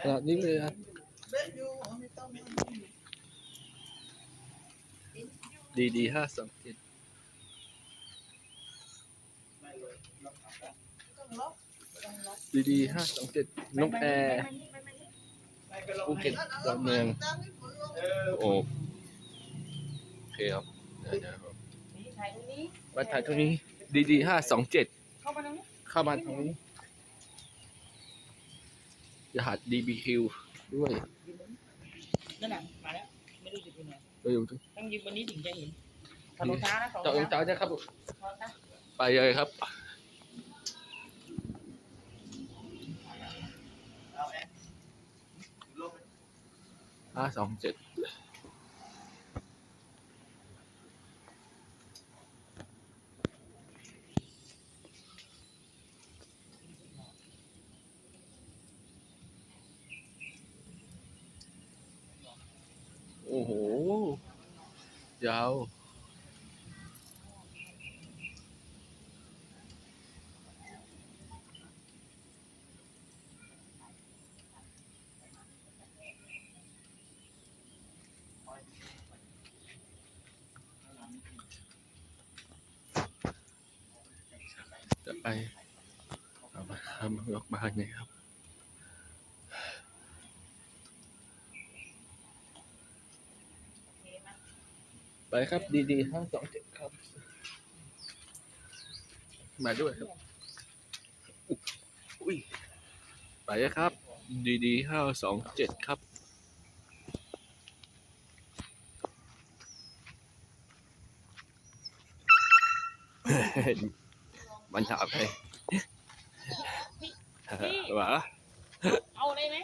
ขนาดนี้เลยครับเบ็ดอยู่ไม่ต้องมาดีดีห้าสองเจ็ดต้องล็อกต้องล็อกดีดีห้าสองเจ็ดนกแอร์ภูเก็ตดอนเมืองตามที่ฝนลงโอ้โอเคครับเดี๋ยวเดี๋ยวครับนี่ถ่ายตรงนี้มาถ่ายตรงนี้ ดีดีห้าสองเจ็ดเข้ามาตรงนี้เข้ามาตรงนี้ รหัส DBQ ด้วยนั่นน่ะมาแล้ว ไม่รู้จะเป็นไงไปอยู่ตรงต้องยืนบนนี้ถึงจะเห็นถอดรองเท้านะถอดเจ้ารองเจ้าเท้าจะครับถอดนะไปเลยครับ เอาแอนลงห้าสองเจ็ด โอ้โหยาวจะไปเอามาทำยกบ้านเนี่ยครับ ไปครับ ดีดีห้าสองเจ็ดครับ มาด้วยครับ อุ้ย ไปแล้วครับ ดีดีห้าสองเจ็ดครับ มันถามไปหวะ เอาเลยไหม